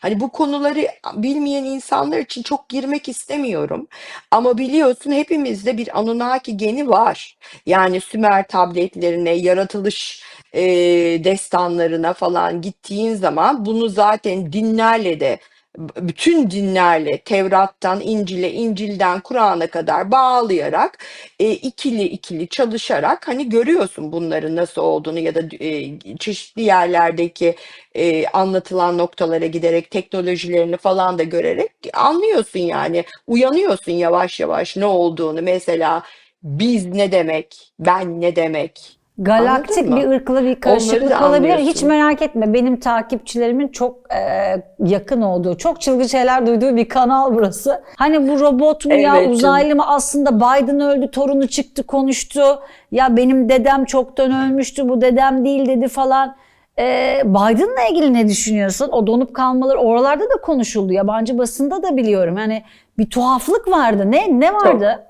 Hani bu konuları bilmeyen insanlar için çok girmek istemiyorum. Ama biliyorsun hepimizde bir Anunnaki geni var. Yani Sümer tabletlerine, yaratılış e, destanlarına falan gittiğin zaman bunu zaten dinlerle de bütün dinlerle Tevrat'tan İncil'e, İncil'den Kur'an'a kadar bağlayarak e, ikili ikili çalışarak hani görüyorsun bunların nasıl olduğunu ya da e, çeşitli yerlerdeki e, anlatılan noktalara giderek teknolojilerini falan da görerek anlıyorsun yani. Uyanıyorsun yavaş yavaş ne olduğunu. Mesela biz ne demek? Ben ne demek Galaktik bir ırkla bir karışıklık olabilir. Hiç merak etme. Benim takipçilerimin çok e, yakın olduğu, çok çılgın şeyler duyduğu bir kanal burası. Hani bu robot mu ya, canım. uzaylı mı? Aslında Biden öldü, torunu çıktı, konuştu. Ya benim dedem çoktan ölmüştü, bu dedem değil dedi falan. E, Biden'la ilgili ne düşünüyorsun? O donup kalmaları oralarda da konuşuldu. Yabancı basında da biliyorum. Hani bir tuhaflık vardı. Ne ne vardı?